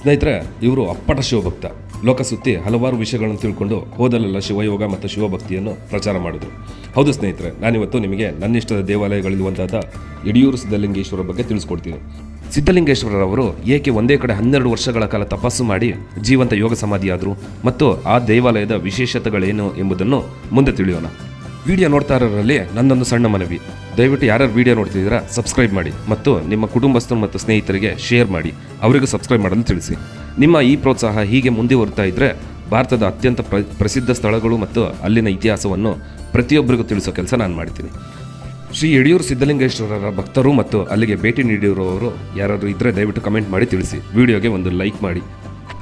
ಸ್ನೇಹಿತರೆ, ಇವರು ಅಪ್ಪಟ ಶಿವಭಕ್ತ. ಲೋಕ ಸುತ್ತಿ ಹಲವಾರು ವಿಷಯಗಳನ್ನು ತಿಳ್ಕೊಂಡು ಹೋದಲೆಲ್ಲ ಶಿವಯೋಗ ಮತ್ತು ಶಿವಭಕ್ತಿಯನ್ನು ಪ್ರಚಾರ ಮಾಡಿದ್ರು. ಹೌದು ಸ್ನೇಹಿತರೆ, ನಾನಿವತ್ತು ನಿಮಗೆ ನನ್ನಿಷ್ಟದ ದೇವಾಲಯಗಳಲ್ಲಿ ಒಂದಾದ ಯಡಿಯೂರು ಸಿದ್ಧಲಿಂಗೇಶ್ವರ ಬಗ್ಗೆ ತಿಳಿಸ್ಕೊಡ್ತೀನಿ. ಸಿದ್ಧಲಿಂಗೇಶ್ವರರವರು ಏಕೆ ಒಂದೇ ಕಡೆ ಹನ್ನೆರಡು ವರ್ಷಗಳ ಕಾಲ ತಪಸ್ಸು ಮಾಡಿ ಜೀವಂತ ಯೋಗ ಸಮಾಧಿಯಾದರು ಮತ್ತು ಆ ದೇವಾಲಯದ ವಿಶೇಷತೆಗಳೇನು ಎಂಬುದನ್ನು ಮುಂದೆ ತಿಳಿಯೋಣ. ವಿಡಿಯೋ ನೋಡ್ತಾ ಇರೋರಲ್ಲಿ ನನ್ನೊಂದು ಸಣ್ಣ ಮನವಿ. ದಯವಿಟ್ಟು ಯಾರ್ಯಾರು ವಿಡಿಯೋ ನೋಡ್ತಿದ್ದೀರಾ ಸಬ್ಸ್ಕ್ರೈಬ್ ಮಾಡಿ ಮತ್ತು ನಿಮ್ಮ ಕುಟುಂಬಸ್ಥರು ಮತ್ತು ಸ್ನೇಹಿತರಿಗೆ ಶೇರ್ ಮಾಡಿ. ಅವರಿಗೂ ಸಬ್ಸ್ಕ್ರೈಬ್ ಮಾಡಲು ತಿಳಿಸಿ. ನಿಮ್ಮ ಈ ಪ್ರೋತ್ಸಾಹ ಹೀಗೆ ಮುಂದುವರಿತಾ ಇದ್ದರೆ ಭಾರತದ ಅತ್ಯಂತ ಪ್ರ, ಪ್ರಸಿದ್ಧ ಸ್ಥಳಗಳು ಮತ್ತು ಅಲ್ಲಿನ ಇತಿಹಾಸವನ್ನು ಪ್ರತಿಯೊಬ್ಬರಿಗೂ ತಿಳಿಸೋ ಕೆಲಸ ನಾನು ಮಾಡ್ತೀನಿ. ಶ್ರೀ ಯಡಿಯೂರು ಸಿದ್ಧಲಿಂಗೇಶ್ವರರ ಭಕ್ತರು ಮತ್ತು ಅಲ್ಲಿಗೆ ಭೇಟಿ ನೀಡಿರುವವರು ಯಾರಾದರೂ ಇದ್ದರೆ ದಯವಿಟ್ಟು ಕಮೆಂಟ್ ಮಾಡಿ ತಿಳಿಸಿ. ವಿಡಿಯೋಗೆ ಒಂದು ಲೈಕ್ ಮಾಡಿ.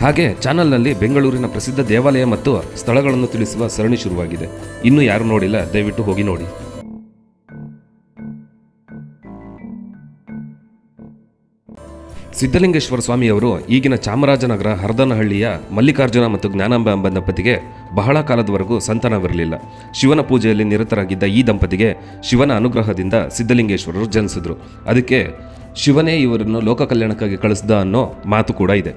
ಹಾಗೆ ಚಾನಲ್ನಲ್ಲಿ ಬೆಂಗಳೂರಿನ ಪ್ರಸಿದ್ಧ ದೇವಾಲಯ ಮತ್ತು ಸ್ಥಳಗಳನ್ನು ತಿಳಿಸುವ ಸರಣಿ ಶುರುವಾಗಿದೆ. ಇನ್ನೂ ಯಾರು ನೋಡಿಲ್ಲ, ದಯವಿಟ್ಟು ಹೋಗಿ ನೋಡಿ. ಸಿದ್ಧಲಿಂಗೇಶ್ವರ ಸ್ವಾಮಿಯವರು ಈಗಿನ ಚಾಮರಾಜನಗರ, ಹರದನಹಳ್ಳಿಯ ಮಲ್ಲಿಕಾರ್ಜುನ ಮತ್ತು ಜ್ಞಾನಾಂಬ ಎಂಬ ದಂಪತಿಗೆ ಬಹಳ ಕಾಲದವರೆಗೂ ಸಂತಾನವಿರಲಿಲ್ಲ. ಶಿವನ ಪೂಜೆಯಲ್ಲಿ ನಿರತರಾಗಿದ್ದ ಈ ದಂಪತಿಗೆ ಶಿವನ ಅನುಗ್ರಹದಿಂದ ಸಿದ್ಧಲಿಂಗೇಶ್ವರರು ಜನಿಸಿದರು. ಅದಕ್ಕೆ ಶಿವನೇ ಇವರನ್ನು ಲೋಕ ಕಲ್ಯಾಣಕ್ಕಾಗಿ ಕಳಿಸ್ದ ಅನ್ನೋ ಮಾತು ಕೂಡ ಇದೆ.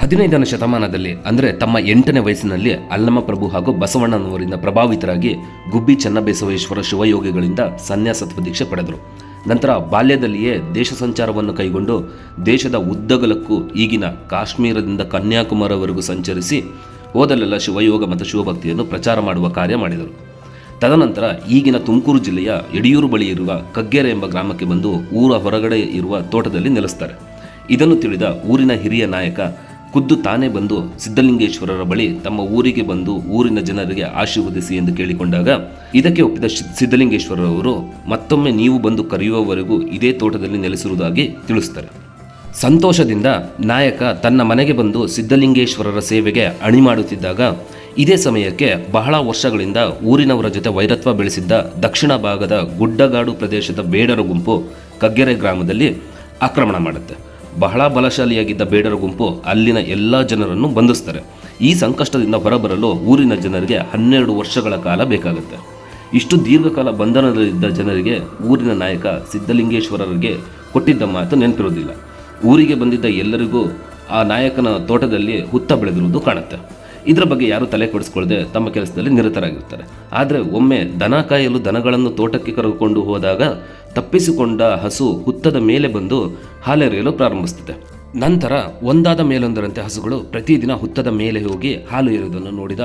ಹದಿನೈದನೇ ಶತಮಾನದಲ್ಲಿ, ಅಂದರೆ ತಮ್ಮ ಎಂಟನೇ ವಯಸ್ಸಿನಲ್ಲಿ ಅಲ್ಲಮ ಪ್ರಭು ಹಾಗೂ ಬಸವಣ್ಣನವರಿಂದ ಪ್ರಭಾವಿತರಾಗಿ ಗುಬ್ಬಿ ಚನ್ನಬಸವೇಶ್ವರ ಶಿವಯೋಗಿಗಳಿಂದ ಸನ್ಯಾಸತ್ವ ದೀಕ್ಷೆ ಪಡೆದರು. ನಂತರ ಬಾಲ್ಯದಲ್ಲಿಯೇ ದೇಶ ಸಂಚಾರವನ್ನು ಕೈಗೊಂಡು ದೇಶದ ಉದ್ದಗಲಕ್ಕೂ ಈಗಿನ ಕಾಶ್ಮೀರದಿಂದ ಕನ್ಯಾಕುಮಾರಿವರೆಗೂ ಸಂಚರಿಸಿ ಓದಲೆಲ್ಲ ಶಿವಯೋಗ ಮತ್ತು ಶಿವಭಕ್ತಿಯನ್ನು ಪ್ರಚಾರ ಮಾಡುವ ಕಾರ್ಯ ಮಾಡಿದರು. ತದನಂತರ ಈಗಿನ ತುಮಕೂರು ಜಿಲ್ಲೆಯ ಯಡಿಯೂರು ಬಳಿ ಇರುವ ಕಗ್ಗೆರೆ ಎಂಬ ಗ್ರಾಮಕ್ಕೆ ಬಂದು ಊರ ಹೊರಗಡೆ ಇರುವ ತೋಟದಲ್ಲಿ ನೆಲೆಸ್ತಾರೆ. ಇದನ್ನು ತಿಳಿದ ಊರಿನ ಹಿರಿಯ ನಾಯಕ ಖುದ್ದು ತಾನೇ ಬಂದು ಸಿದ್ಧಲಿಂಗೇಶ್ವರರ ಬಳಿ ತಮ್ಮ ಊರಿಗೆ ಬಂದು ಊರಿನ ಜನರಿಗೆ ಆಶೀರ್ವದಿಸಿ ಎಂದು ಕೇಳಿಕೊಂಡಾಗ, ಇದಕ್ಕೆ ಒಪ್ಪಿದ ಸಿದ್ಧಲಿಂಗೇಶ್ವರರವರು, ಮತ್ತೊಮ್ಮೆ ನೀವು ಬಂದು ಕರೆಯುವವರೆಗೂ ಇದೇ ತೋಟದಲ್ಲಿ ನೆಲೆಸಿರುವುದಾಗಿ ತಿಳಿಸ್ತಾರೆ. ಸಂತೋಷದಿಂದ ನಾಯಕ ತನ್ನ ಮನೆಗೆ ಬಂದು ಸಿದ್ಧಲಿಂಗೇಶ್ವರರ ಸೇವೆಗೆ ಅಣಿ ಮಾಡುತ್ತಿದ್ದಾಗ ಇದೇ ಸಮಯಕ್ಕೆ ಬಹಳ ವರ್ಷಗಳಿಂದ ಊರಿನವರ ಜೊತೆ ವೈರತ್ವ ಬೆಳೆಸಿದ್ದ ದಕ್ಷಿಣ ಭಾಗದ ಗುಡ್ಡಗಾಡು ಪ್ರದೇಶದ ಬೇಡರ ಗುಂಪು ಕಗ್ಗೆರೆ ಗ್ರಾಮದಲ್ಲಿ ಆಕ್ರಮಣ ಮಾಡುತ್ತೆ. ಬಹಳ ಬಲಶಾಲಿಯಾಗಿದ್ದ ಬೇಡರ ಗುಂಪು ಅಲ್ಲಿನ ಎಲ್ಲ ಜನರನ್ನು ಬಂಧಿಸ್ತಾರೆ. ಈ ಸಂಕಷ್ಟದಿಂದ ಹೊರಬರಲು ಊರಿನ ಜನರಿಗೆ ಹನ್ನೆರಡು ವರ್ಷಗಳ ಕಾಲ ಬೇಕಾಗುತ್ತೆ. ಇಷ್ಟು ದೀರ್ಘಕಾಲ ಬಂಧನದಲ್ಲಿದ್ದ ಜನರಿಗೆ ಊರಿನ ನಾಯಕ ಸಿದ್ಧಲಿಂಗೇಶ್ವರರಿಗೆ ಕೊಟ್ಟಿದ್ದ ಮಾತು ನೆನಪಿರುವುದಿಲ್ಲ. ಊರಿಗೆ ಬಂದಿದ್ದ ಎಲ್ಲರಿಗೂ ಆ ನಾಯಕನ ತೋಟದಲ್ಲಿ ಹುತ್ತ ಬೆಳೆದಿರುವುದು ಕಾಣುತ್ತೆ. ಇದರ ಬಗ್ಗೆ ಯಾರು ತಲೆ ಕೊಡಿಸ್ಕೊಳ್ಳದೆ ತಮ್ಮ ಕೆಲಸದಲ್ಲಿ ನಿರತರಾಗಿರ್ತಾರೆ. ಆದರೆ ಒಮ್ಮೆ ದನ ಕಾಯಲು ದನಗಳನ್ನು ತೋಟಕ್ಕೆ ಕರೆದುಕೊಂಡು ಹೋದಾಗ ತಪ್ಪಿಸಿಕೊಂಡ ಹಸು ಹುತ್ತದ ಮೇಲೆ ಬಂದು ಹಾಲೆರೆಯಲು ಪ್ರಾರಂಭಿಸುತ್ತದೆ ನಂತರ ಒಂದಾದ ಮೇಲೊಂದರಂತೆ ಹಸುಗಳು ಪ್ರತಿದಿನ ಹುತ್ತದ ಮೇಲೆ ಹೋಗಿ ಹಾಲು ಇರುವುದನ್ನು ನೋಡಿದ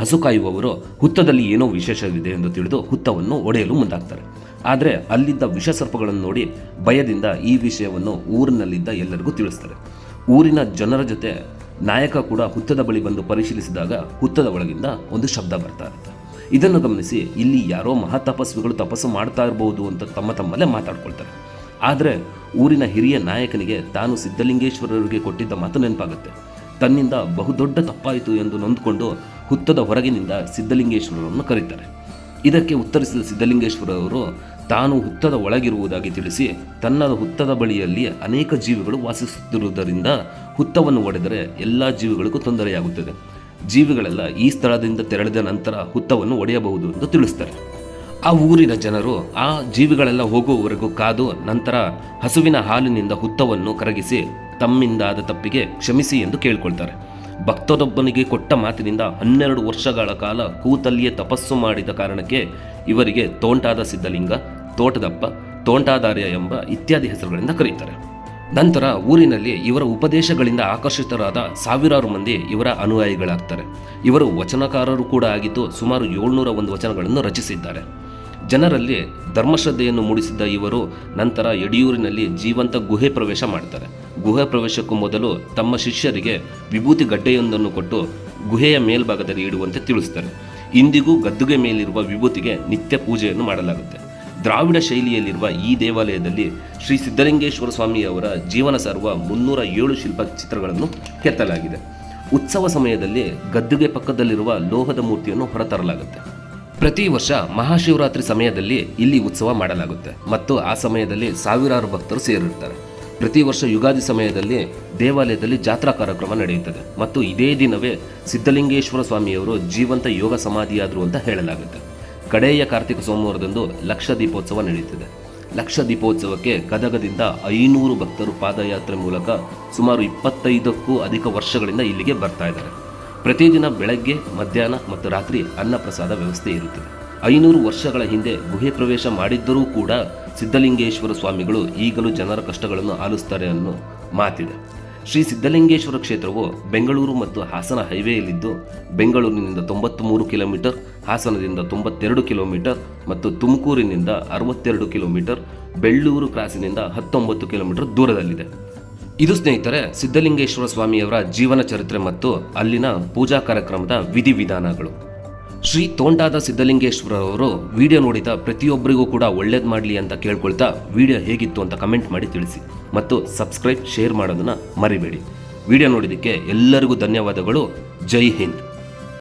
ಹಸು ಕಾಯುವವರು, ಹುತ್ತದಲ್ಲಿ ಏನೋ ವಿಶೇಷವಿದೆ ಎಂದು ತಿಳಿದು ಹುತ್ತವನ್ನು ಒಡೆಯಲು ಮುಂದಾಗ್ತಾರೆ. ಆದರೆ ಅಲ್ಲಿದ್ದ ವಿಷಸರ್ಪಗಳನ್ನು ನೋಡಿ ಭಯದಿಂದ ಈ ವಿಷಯವನ್ನು ಊರಿನಲ್ಲಿದ್ದ ಎಲ್ಲರಿಗೂ ತಿಳಿಸ್ತಾರೆ. ಊರಿನ ಜನರ ಜೊತೆ ನಾಯಕ ಕೂಡ ಹುತ್ತದ ಬಳಿ ಬಂದು ಪರಿಶೀಲಿಸಿದಾಗ ಹುತ್ತದ ಒಳಗಿಂದ ಒಂದು ಶಬ್ದ ಬರ್ತಾ ಇರುತ್ತೆ. ಇದನ್ನು ಗಮನಿಸಿ ಇಲ್ಲಿ ಯಾರೋ ಮಹಾತಪಸ್ವಿಗಳು ತಪಸ್ಸು ಮಾಡ್ತಾ ಇರಬಹುದು ಅಂತ ತಮ್ಮ ತಮ್ಮಲ್ಲೇ ಮಾತಾಡ್ಕೊಳ್ತಾರೆ. ಆದರೆ ಊರಿನ ಹಿರಿಯ ನಾಯಕನಿಗೆ ತಾನು ಸಿದ್ಧಲಿಂಗೇಶ್ವರರಿಗೆ ಕೊಟ್ಟಿದ್ದ ಮಾತು ನೆನಪಾಗುತ್ತೆ. ತನ್ನಿಂದ ಬಹುದೊಡ್ಡ ತಪ್ಪಾಯಿತು ಎಂದು ನೊಂದುಕೊಂಡು ಹುತ್ತದ ಹೊರಗಿನಿಂದ ಸಿದ್ಧಲಿಂಗೇಶ್ವರರನ್ನು ಕರೀತಾರೆ. ಇದಕ್ಕೆ ಉತ್ತರಿಸಿದ ಸಿದ್ಧಲಿಂಗೇಶ್ವರವರು ತಾನು ಹುತ್ತದ ಒಳಗಿರುವುದಾಗಿ ತಿಳಿಸಿ ತನ್ನ ಹುತ್ತದ ಬಳಿಯಲ್ಲಿ ಅನೇಕ ಜೀವಿಗಳು ವಾಸಿಸುತ್ತಿರುವುದರಿಂದ ಹುತ್ತವನ್ನು ಒಡೆದರೆ ಎಲ್ಲ ಜೀವಿಗಳಿಗೂ ತೊಂದರೆಯಾಗುತ್ತದೆ. ಜೀವಿಗಳೆಲ್ಲ ಈ ಸ್ಥಳದಿಂದ ತೆರಳಿದ ನಂತರ ಹುತ್ತವನ್ನು ಒಡೆಯಬಹುದು ಎಂದು ತಿಳಿಸ್ತಾರೆ. ಆ ಊರಿನ ಜನರು ಆ ಜೀವಿಗಳೆಲ್ಲ ಹೋಗುವವರೆಗೂ ಕಾದು ನಂತರ ಹಸುವಿನ ಹಾಲಿನಿಂದ ಹುತ್ತವನ್ನು ಕರಗಿಸಿ ತಮ್ಮಿಂದಾದ ತಪ್ಪಿಗೆ ಕ್ಷಮಿಸಿ ಎಂದು ಕೇಳಿಕೊಳ್ತಾರೆ. ಭಕ್ತರೊಬ್ಬನಿಗೆ ಕೊಟ್ಟ ಮಾತಿನಿಂದ ಹನ್ನೆರಡು ವರ್ಷಗಳ ಕಾಲ ಕೂತಲ್ಲಿಯೇ ತಪಸ್ಸು ಮಾಡಿದ ಕಾರಣಕ್ಕೆ ಇವರಿಗೆ ತೋಂಟಾದ ಸಿದ್ಧಲಿಂಗ ತೋಟದಪ್ಪ, ತೋಂಟಾದಾರ್ಯ ಎಂಬ ಇತ್ಯಾದಿ ಹೆಸರುಗಳಿಂದ ಕರೆಯುತ್ತಾರೆ. ನಂತರ ಊರಿನಲ್ಲಿ ಇವರ ಉಪದೇಶಗಳಿಂದ ಆಕರ್ಷಿತರಾದ ಸಾವಿರಾರು ಮಂದಿ ಇವರ ಅನುಯಾಯಿಗಳಾಗ್ತಾರೆ. ಇವರು ವಚನಕಾರರು ಕೂಡ ಆಗಿದ್ದು ಸುಮಾರು ಏಳ್ನೂರ ಒಂದು ವಚನಗಳನ್ನು ರಚಿಸಿದ್ದಾರೆ. ಜನರಲ್ಲಿ ಧರ್ಮಶ್ರದ್ಧೆಯನ್ನು ಮೂಡಿಸಿದ್ದ ಇವರು ನಂತರ ಯಡಿಯೂರಿನಲ್ಲಿ ಜೀವಂತ ಗುಹೆ ಪ್ರವೇಶ ಮಾಡ್ತಾರೆ. ಗುಹೆ ಪ್ರವೇಶಕ್ಕೂ ಮೊದಲು ತಮ್ಮ ಶಿಷ್ಯರಿಗೆ ವಿಭೂತಿ ಗಡ್ಡೆಯೊಂದನ್ನು ಕೊಟ್ಟು ಗುಹೆಯ ಮೇಲ್ಭಾಗದಲ್ಲಿ ಇಡುವಂತೆ ತಿಳಿಸ್ತಾರೆ. ಇಂದಿಗೂ ಗದ್ದುಗೆ ಮೇಲಿರುವ ವಿಭೂತಿಗೆ ನಿತ್ಯ ಪೂಜೆಯನ್ನು ಮಾಡಲಾಗುತ್ತೆ. ದ್ರಾವಿಡ ಶೈಲಿಯಲ್ಲಿರುವ ಈ ದೇವಾಲಯದಲ್ಲಿ ಶ್ರೀ ಸಿದ್ಧಲಿಂಗೇಶ್ವರ ಸ್ವಾಮಿಯವರ ಜೀವನ ಸಾರುವ ಮುನ್ನೂರ ಏಳು ಶಿಲ್ಪ ಚಿತ್ರಗಳನ್ನು ಕೆತ್ತಲಾಗಿದೆ. ಉತ್ಸವ ಸಮಯದಲ್ಲಿ ಗದ್ದುಗೆ ಪಕ್ಕದಲ್ಲಿರುವ ಲೋಹದ ಮೂರ್ತಿಯನ್ನು ಹೊರತರಲಾಗುತ್ತೆ. ಪ್ರತಿ ವರ್ಷ ಮಹಾಶಿವರಾತ್ರಿ ಸಮಯದಲ್ಲಿ ಇಲ್ಲಿ ಉತ್ಸವ ಮಾಡಲಾಗುತ್ತೆ ಮತ್ತು ಆ ಸಮಯದಲ್ಲಿ ಸಾವಿರಾರು ಭಕ್ತರು ಸೇರಿರ್ತಾರೆ. ಪ್ರತಿ ವರ್ಷ ಯುಗಾದಿ ಸಮಯದಲ್ಲಿ ದೇವಾಲಯದಲ್ಲಿ ಜಾತ್ರಾ ಕಾರ್ಯಕ್ರಮ ನಡೆಯುತ್ತದೆ ಮತ್ತು ಇದೇ ದಿನವೇ ಸಿದ್ಧಲಿಂಗೇಶ್ವರ ಸ್ವಾಮಿಯವರು ಜೀವಂತ ಯೋಗ ಸಮಾಧಿಯಾದರು ಅಂತ ಹೇಳಲಾಗುತ್ತೆ. ಕಡೆಯ ಕಾರ್ತಿಕ ಸೋಮವಾರದಂದು ಲಕ್ಷ ದೀಪೋತ್ಸವ ನಡೆಯುತ್ತಿದೆ. ಲಕ್ಷ ದೀಪೋತ್ಸವಕ್ಕೆ ಗದಗದಿಂದ ಐನೂರು ಭಕ್ತರು ಪಾದಯಾತ್ರೆ ಮೂಲಕ ಸುಮಾರು ಇಪ್ಪತ್ತೈದಕ್ಕೂ ಅಧಿಕ ವರ್ಷಗಳಿಂದ ಇಲ್ಲಿಗೆ ಬರ್ತಾ ಇದ್ದಾರೆ. ಪ್ರತಿದಿನ ಬೆಳಗ್ಗೆ, ಮಧ್ಯಾಹ್ನ ಮತ್ತು ರಾತ್ರಿ ಅನ್ನಪ್ರಸಾದ ವ್ಯವಸ್ಥೆ ಇರುತ್ತದೆ. ಐನೂರು ವರ್ಷಗಳ ಹಿಂದೆ ಗುಹೆ ಪ್ರವೇಶ ಮಾಡಿದ್ದರೂ ಕೂಡ ಸಿದ್ಧಲಿಂಗೇಶ್ವರ ಸ್ವಾಮಿಗಳು ಈಗಲೂ ಜನರ ಕಷ್ಟಗಳನ್ನು ಆಲಿಸ್ತಾರೆ ಅನ್ನೋ ಮಾತಿದೆ. ಶ್ರೀ ಸಿದ್ಧಲಿಂಗೇಶ್ವರ ಕ್ಷೇತ್ರವು ಬೆಂಗಳೂರು ಮತ್ತು ಹಾಸನ ಹೈವೇಯಲ್ಲಿದ್ದು, ಬೆಂಗಳೂರಿನಿಂದ ತೊಂಬತ್ತ್ಮೂರು ಕಿಲೋಮೀಟರ್ ಹಾಸನದಿಂದ ತೊಂಬತ್ತೆರಡು ಕಿಲೋಮೀಟರ್ ಮತ್ತು ತುಮಕೂರಿನಿಂದ ಅರವತ್ತೆರಡು ಕಿಲೋಮೀಟರ್, ಬೆಳ್ಳೂರು ಕ್ರಾಸಿನಿಂದ ಹತ್ತೊಂಬತ್ತು ಕಿಲೋಮೀಟರ್ ದೂರದಲ್ಲಿದೆ. ಇದು ಸ್ನೇಹಿತರೆ, ಸಿದ್ಧಲಿಂಗೇಶ್ವರ ಸ್ವಾಮಿಯವರ ಜೀವನ ಚರಿತ್ರೆ ಮತ್ತು ಅಲ್ಲಿನ ಪೂಜಾ ಕಾರ್ಯಕ್ರಮದ ವಿಧಿವಿಧಾನಗಳು. ಶ್ರೀ ತೋಂಟಾದ ಸಿದ್ಧಲಿಂಗೇಶ್ವರವರು ವಿಡಿಯೋ ನೋಡಿದ ಪ್ರತಿಯೊಬ್ಬರಿಗೂ ಕೂಡ ಒಳ್ಳೇದು ಮಾಡಲಿ ಅಂತ ಕೇಳ್ಕೊಳ್ತಾ ವಿಡಿಯೋ ಹೇಗಿತ್ತು ಅಂತ ಕಮೆಂಟ್ ಮಾಡಿ ತಿಳಿಸಿ ಮತ್ತು ಸಬ್ಸ್ಕ್ರೈಬ್, ಶೇರ್ ಮಾಡೋದನ್ನು ಮರಿಬೇಡಿ. ವಿಡಿಯೋ ನೋಡಿದ್ದಕ್ಕೆ ಎಲ್ಲರಿಗೂ ಧನ್ಯವಾದಗಳು. ಜೈ ಹಿಂದ್.